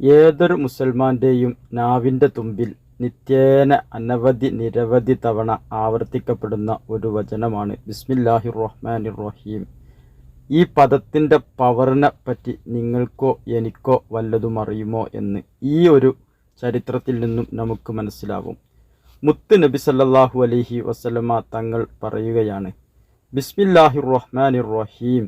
ഏതൊരു മുസൽമാന്റെയും നാവിന്റെ തുമ്പിൽ നിത്യേന അനവധി നിരവധി തവണ ആവർത്തിക്കപ്പെടുന്ന ഒരു വചനമാണ്. ബിസ്മില്ലാഹി റഹ്മാനിർ റഹീം ഈ പദത്തിന്റെ പവറിനെ പറ്റി നിങ്ങൾക്കോ എനിക്കോ വല്ലതും അറിയുമോ എന്ന് ഈ ഒരു ചരിത്രത്തിൽ നിന്നും നമുക്ക് മനസ്സിലാവും. മുത്ത് നബി സല്ലാഹു അലഹി വസല്ലമ തങ്ങൾ പറയുകയാണ് ബിസ്മില്ലാഹി റഹ്മാനിർ റഹീം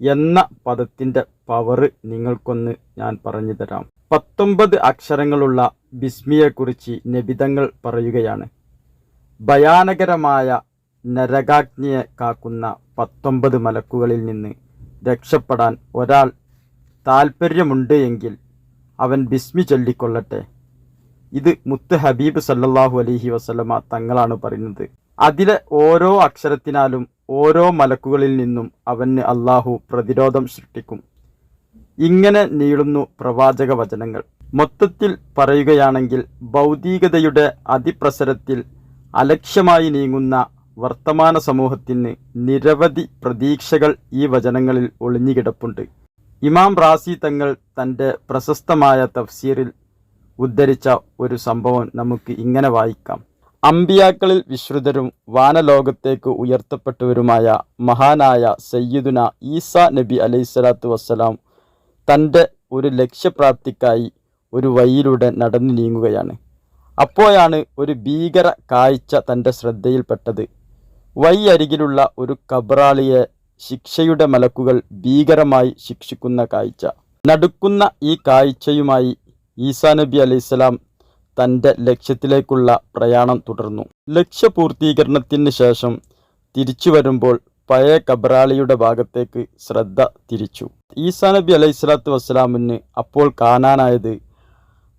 എന്ന പദത്തിന്റെ പവർ നിങ്ങൾക്കൊന്ന് ഞാൻ പറഞ്ഞു തരാം. പത്തൊമ്പത് അക്ഷരങ്ങളുള്ള ബിസ്മിയെക്കുറിച്ച് നബിതങ്ങൾ പറയുകയാണ്. ഭയാനകരമായ നരകാഗ്നിയെ കാക്കുന്ന പത്തൊമ്പത് മലക്കുകളിൽ നിന്ന് രക്ഷപ്പെടാൻ ഒരാൾ താൽപ്പര്യമുണ്ട് എങ്കിൽ അവൻ ബിസ്മി ചൊല്ലിക്കൊള്ളട്ടെ. ഇത് മുത്ത് ഹബീബ് സല്ലാഹു അലഹി വസ്ലമ തങ്ങളാണ് പറയുന്നത്. അതിലെ ഓരോ അക്ഷരത്തിനാലും ഓരോ മലക്കുകളിൽ നിന്നും അവന് അള്ളാഹു പ്രതിരോധം സൃഷ്ടിക്കും. ഇങ്ങനെ നീളുന്നു പ്രവാചക വചനങ്ങൾ. മൊത്തത്തിൽ പറയുകയാണെങ്കിൽ ഭൗതികതയുടെ അതിപ്രസരത്തിൽ അലക്ഷ്യമായി നീങ്ങുന്ന വർത്തമാന സമൂഹത്തിന് നിരവധി പ്രതീക്ഷകൾ ഈ വചനങ്ങളിൽ ഒളിഞ്ഞുകിടപ്പുണ്ട്. ഇമാം റാസി തങ്ങൾ തന്റെ പ്രശസ്തമായ തഫ്സീറിൽ ഉദ്ധരിച്ച ഒരു സംഭവം നമുക്ക് ഇങ്ങനെ വായിക്കാം. അമ്പിയാക്കളിൽ വിശ്രുതരും വാനലോകത്തേക്ക് ഉയർത്തപ്പെട്ടവരുമായ മഹാനായ സയ്യിദുന ഈസ നബി അലൈഹിസ്സലാത്തു വസ്സലാം തന്റെ ഒരു ലക്ഷ്യപ്രാപ്തിക്കായി ഒരു വഴിയിലൂടെ നടന്നു നീങ്ങുകയാണ്. അപ്പോഴാണ് ഒരു ഭീകര കാഴ്ച തന്റെ ശ്രദ്ധയിൽപ്പെട്ടത്. വഴി അരികിലുള്ള ഒരു കബറാളിയെ ശിക്ഷയുടെ മലക്കുകൾ ഭീകരമായി ശിക്ഷിക്കുന്ന കാഴ്ച. നടുക്കുന്ന ഈ കാഴ്ചയുമായി ഈസാ നബി അലൈഹിസ്സലാം തന്റെ ലക്ഷ്യത്തിലേക്കുള്ള പ്രയാണം തുടർന്നു. ലക്ഷ്യപൂർത്തീകരണത്തിന് ശേഷം തിരിച്ചു വരുമ്പോൾ പഴയ കബറാളിയുടെ ഭാഗത്തേക്ക് ശ്രദ്ധ തിരിച്ചു. ഈസാ നബി അലൈഹി സ്വലാത്തു വസ്സലാമിന് അപ്പോൾ കാണാനായത്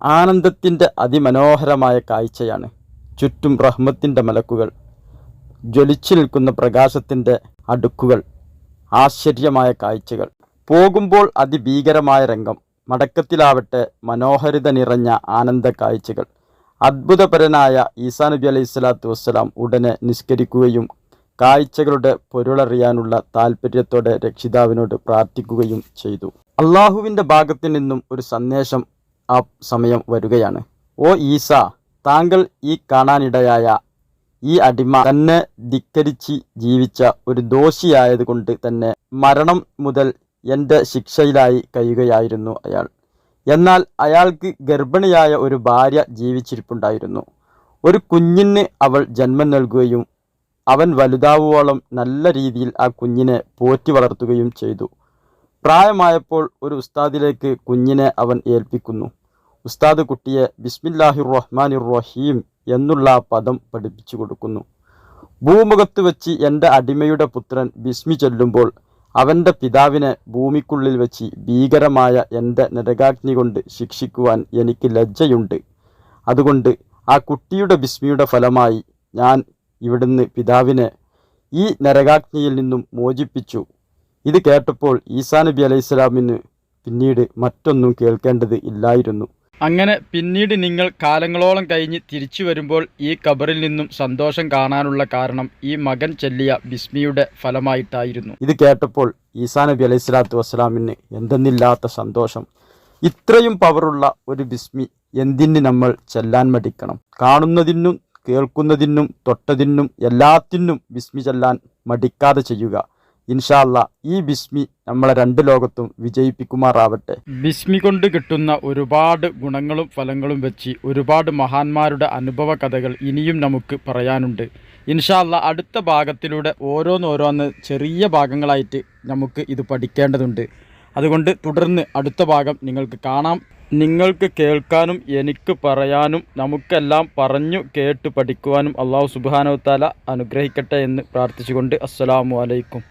ആനന്ദത്തിന്റെ അതിമനോഹരമായ കാഴ്ചയാണ്. ചുറ്റും റഹ്മത്തിന്റെ മലക്കുകൾ ജ്വലിച്ചു നിൽക്കുന്ന പ്രകാശത്തിന്റെ അടുക്കുകൾ ആശ്ചര്യമായ കാഴ്ചകൾ. പോകുമ്പോൾ അതിഭീകരമായ രംഗം മടക്കത്തിലാവട്ടെ മനോഹരിത നിറഞ്ഞ ആനന്ദ കാഴ്ചകൾ. അത്ഭുതപരനായ ഈസാ നബി അലൈഹി സ്വലാത്തു വസ്സലാം ഉടനെ നിസ്കരിക്കുകയും കാഴ്ചകളുടെ പൊരുളറിയാനുള്ള താല്പര്യത്തോടെ രക്ഷിതാവിനോട് പ്രാർത്ഥിക്കുകയും ചെയ്തു. അള്ളാഹുവിന്റെ ഭാഗത്തു നിന്നും ഒരു സന്ദേശം ആ സമയം വരികയാണ്. ഓ ഈസ താങ്കൾ ഈ കാണാനിടയായ ഈ അടിമ തന്നെ ധിക്കരിച്ച് ജീവിച്ച ഒരു ദോഷിയായതുകൊണ്ട് തന്നെ മരണം മുതൽ എന്റെ ശിക്ഷയിലായി കഴിയുകയായിരുന്നു അയാൾ. എന്നാൽ അയാൾക്ക് ഗർഭിണിയായ ഒരു ഭാര്യ ജീവിച്ചിരിപ്പുണ്ടായിരുന്നു. ഒരു കുഞ്ഞിന് അവൾ ജന്മം നൽകുകയും അവൻ വലുതാവുവോളം നല്ല രീതിയിൽ ആ കുഞ്ഞിനെ പോറ്റി വളർത്തുകയും ചെയ്തു. പ്രായമായപ്പോൾ ഒരു ഉസ്താദിലേക്ക് കുഞ്ഞിനെ അവൻ ഏൽപ്പിക്കുന്നു. ഉസ്താദ് കുട്ടിയെ ബിസ്മില്ലാഹിർ റഹ്മാനിർ റഹീം എന്നുള്ള പദം പഠിപ്പിച്ചു കൊടുക്കുന്നു. ഭൂമുഖത്ത് വെച്ച് എന്റെ അടിമയുടെ പുത്രൻ ബിസ്മി ചൊല്ലുമ്പോൾ അവന്റെ പിതാവിനെ ഭൂമിക്കുള്ളിൽ വെച്ച് ഭീകരമായ എന്റെ നരകാഗ്നി കൊണ്ട് ശിക്ഷിക്കുവാൻ എനിക്ക് ലജ്ജയുണ്ട്. അതുകൊണ്ട് ആ കുട്ടിയുടെ ബിസ്മിയുടെ ഫലമായി ഞാൻ ഇവിടുന്ന് പിതാവിനെ ഈ നരകാഗ്നിയിൽ നിന്നും മോചിപ്പിച്ചു. ഇത് കേട്ടപ്പോൾ ഈസാ നബി അലൈഹി സ്വലാമിന് പിന്നീട് മറ്റൊന്നും കേൾക്കേണ്ടത് ഇല്ലായിരുന്നു. അങ്ങനെ പിന്നീട് നിങ്ങൾ കാലങ്ങളോളം കഴിഞ്ഞ് തിരിച്ചു വരുമ്പോൾ ഈ കബറിൽ നിന്നും സന്തോഷം കാണാനുള്ള കാരണം ഈ മകൻ ചെല്ലിയ ബിസ്മിയുടെ ഫലമായിട്ടായിരുന്നു. ഇത് കേട്ടപ്പോൾ ഈസാ നബി അലൈഹി സ്വലാത്തു വസ്സലാമിന് എന്തെന്നില്ലാത്ത സന്തോഷം. ഇത്രയും പവറുള്ള ഒരു ബിസ്മി എന്തിന് നമ്മൾ ചെല്ലാൻ മടിക്കണം? കാണുന്നതിനും കേൾക്കുന്നതിനും തൊട്ടതിനും എല്ലാത്തിനും ബിസ്മി ചെല്ലാൻ മടിക്കാതെ ചെയ്യുക. ഇൻഷാല്ല ഈ ബിസ്മി നമ്മളെ രണ്ട് ലോകത്തും വിജയിപ്പിക്കുമാറാവട്ടെ. ബിസ്മി കൊണ്ട് കിട്ടുന്ന ഒരുപാട് ഗുണങ്ങളും ഫലങ്ങളും വെച്ച് ഒരുപാട് മഹാന്മാരുടെ അനുഭവ കഥകൾ ഇനിയും നമുക്ക് പറയാനുണ്ട്. ഇൻഷാല്ല അടുത്ത ഭാഗത്തിലൂടെ ഓരോന്നോരോന്ന് ചെറിയ ഭാഗങ്ങളായിട്ട് നമുക്ക് ഇത് പഠിക്കേണ്ടതുണ്ട്. അതുകൊണ്ട് തുടർന്ന് അടുത്ത ഭാഗം നിങ്ങൾക്ക് കാണാം. നിങ്ങൾക്ക് കേൾക്കാനും എനിക്ക് പറയാനും നമുക്കെല്ലാം പറഞ്ഞു കേട്ട് പഠിക്കുവാനും അള്ളാഹു സുബാനവത്താല അനുഗ്രഹിക്കട്ടെ എന്ന് പ്രാർത്ഥിച്ചുകൊണ്ട് അസ്സലാമു അലൈക്കും.